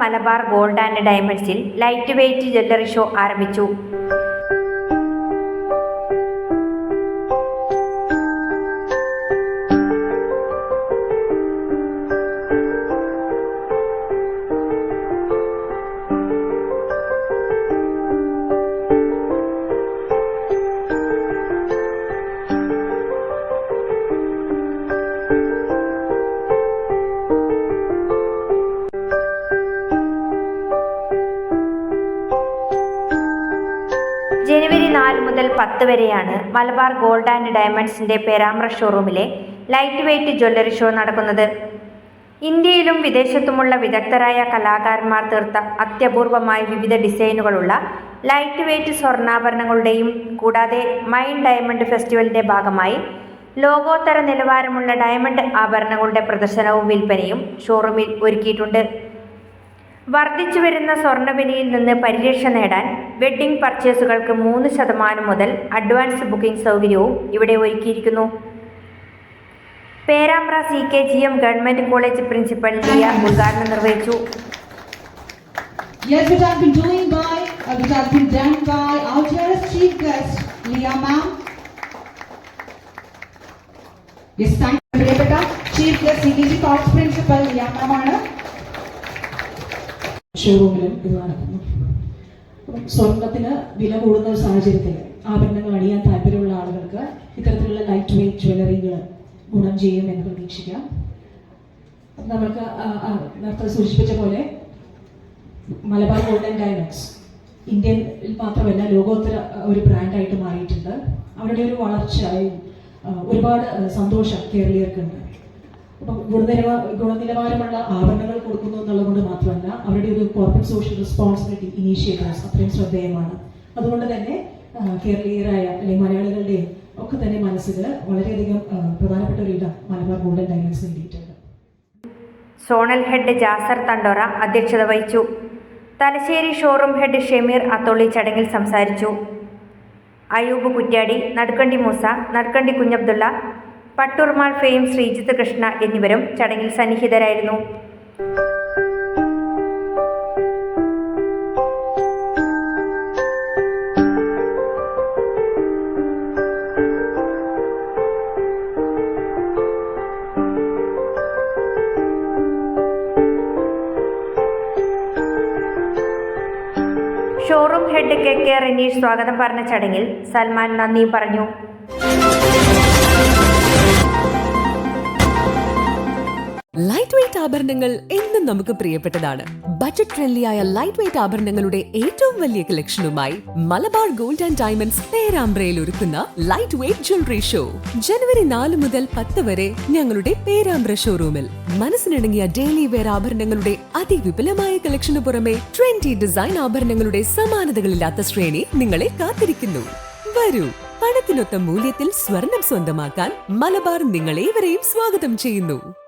Malabar gold and ഡയമണ്ട്സിൽ light weight jewellery show ആരംഭിച്ചു. ജനുവരി നാല് മുതൽ പത്ത് വരെയാണ് മലബാർ ഗോൾഡ് ആൻഡ് ഡയമണ്ട്സിന്റെ പേരാമ്പ്ര ഷോറൂമിലെ ലൈറ്റ് വെയ്റ്റ് ജ്വല്ലറി ഷോ നടക്കുന്നത്. ഇന്ത്യയിലും വിദേശത്തുമുള്ള വിദഗ്ധരായ കലാകാരന്മാർ തീർത്ത അത്യപൂർവമായ വിവിധ ഡിസൈനുകളുള്ള ലൈറ്റ് വെയ്റ്റ് സ്വർണാഭരണങ്ങളുടെയും കൂടാതെ മൈൻ ഡയമണ്ട് ഫെസ്റ്റിവലിന്റെ ഭാഗമായി ലോകോത്തര നിലവാരമുള്ള ഡയമണ്ട് ആഭരണങ്ങളുടെ പ്രദർശനവും വിൽപ്പനയും ഷോറൂമിൽ ഒരുക്കിയിട്ടുണ്ട്. വർദ്ധിച്ചു വരുന്ന സ്വർണവിലയിൽ നിന്ന് പരിരക്ഷ നേടാൻ വെഡ്ഡിംഗ് പർച്ചേസുകൾക്ക് മൂന്ന് ശതമാനം മുതൽ അഡ്വാൻസ് ബുക്കിംഗ് സൗകര്യവും ഇവിടെ ഒരുക്കിയിരിക്കുന്നു. Perambra C K G M government college principal Liya ഉദ്ഘാടനം നിർവഹിച്ചു. Chief guest principal Liya ma'am ആണ്. ഷോറൂമിലും ഇത് നടക്കുന്നു. സ്വർണത്തിന് വില കൂടുന്ന ഒരു സാഹചര്യത്തിൽ ആഭരണങ്ങൾ അണിയാൻ താല്പര്യമുള്ള ആളുകൾക്ക് ഇത്തരത്തിലുള്ള ലൈറ്റ് വെയിറ്റ് ജ്വല്ലറികൾ ഗുണം ചെയ്യും എന്ന് പ്രതീക്ഷിക്കാം. നമുക്ക് നേരത്തെ സൂചിപ്പിച്ച പോലെ മലബാർ ഗോൾഡൻ ഡയമണ്ട്സ്. ഇന്ത്യയിൽ മാത്രമല്ല ലോകോത്തര ഒരു ബ്രാൻഡായിട്ട് മാറിയിട്ടുണ്ട്. അവരുടെ ഒരു വളർച്ചയും ഒരുപാട് സന്തോഷം കേരളീയർക്കുണ്ട്. ഗുണനിലവാരമുള്ള ആഭരണങ്ങൾ കൊടുക്കുന്നു എന്നുള്ളത് കൊണ്ട് മാത്രമല്ല അവരുടെ ഒരു കോർപ്പറേറ്റ് സോഷ്യൽ റെസ്പോൺസിബിലിറ്റി ഇനീഷ്യേറ്റീവ്സ് അത്രയും ശ്രദ്ധേയമാണ്. അതുകൊണ്ട് തന്നെ കേരളീയരായ അല്ലെങ്കിൽ മലയാളികളുടെയും ഒക്കെ തന്നെ മനസ്സിൽ വളരെയധികം പ്രധാനപ്പെട്ട ഒരു ഇടം മലബാർ ഗോൾഡൻ ഡയമണ്ട്സ് നേടിയിട്ടുണ്ട് സോണൽ ഹെഡ് ജാസർ തണ്ടോറ അധ്യക്ഷത വഹിച്ചു. തലശ്ശേരി ഷോറൂം ഹെഡ് ഷെമീർ അത്തോളി ചടങ്ങിൽ സംസാരിച്ചു. അയൂബ് കുറ്റ്യാടി നടുക്കണ്ടി മൂസ നടുക്കണ്ടി കുഞ്ഞബ്ദുള്ള പട്ടുർമാൾ ഫെയിം ശ്രീജിത്ത് കൃഷ്ണ എന്നിവരും ചടങ്ങിൽ സന്നിഹിതരായിരുന്നു. Showroom head K K Ranish സ്വാഗതം പറഞ്ഞ ചടങ്ങിൽ സൽമാൻ നന്ദി പറഞ്ഞു. ആഭരണങ്ങൾ എന്നും നമുക്ക് പ്രിയപ്പെട്ടതാണ്. ബജറ്റ് ഫ്രണ്ട്ലിയായ ലൈറ്റ് വെയ്റ്റ് ആഭരണങ്ങളുടെ ഏറ്റവും വലിയ കളക്ഷനുമായി മലബാർ ഗോൾഡ് ആൻഡ് ഡയമണ്ട്സ് പേരാമ്പ്രയിൽ ഒരുക്കുന്ന ലൈറ്റ് വെയ്റ്റ് ജ്വല്ലറി ഷോ ജനുവരി നാല് മുതൽ പത്ത് വരെ ഞങ്ങളുടെ പേരാമ്പ്ര ഷോറൂമിൽ മനസ്സിനിണങ്ങിയ ഡെയിലി വെയർ ആഭരണങ്ങളുടെ അതിവിപുലമായ കളക്ഷന് പുറമെ ട്വന്റി ഡിസൈൻ ആഭരണങ്ങളുടെ സമാനതകളില്ലാത്ത ശ്രേണി നിങ്ങളെ കാത്തിരിക്കുന്നു. വരൂ പണത്തിനൊത്ത മൂല്യത്തിൽ സ്വർണം സ്വന്തമാക്കാൻ മലബാർ നിങ്ങളേവരെയും സ്വാഗതം ചെയ്യുന്നു.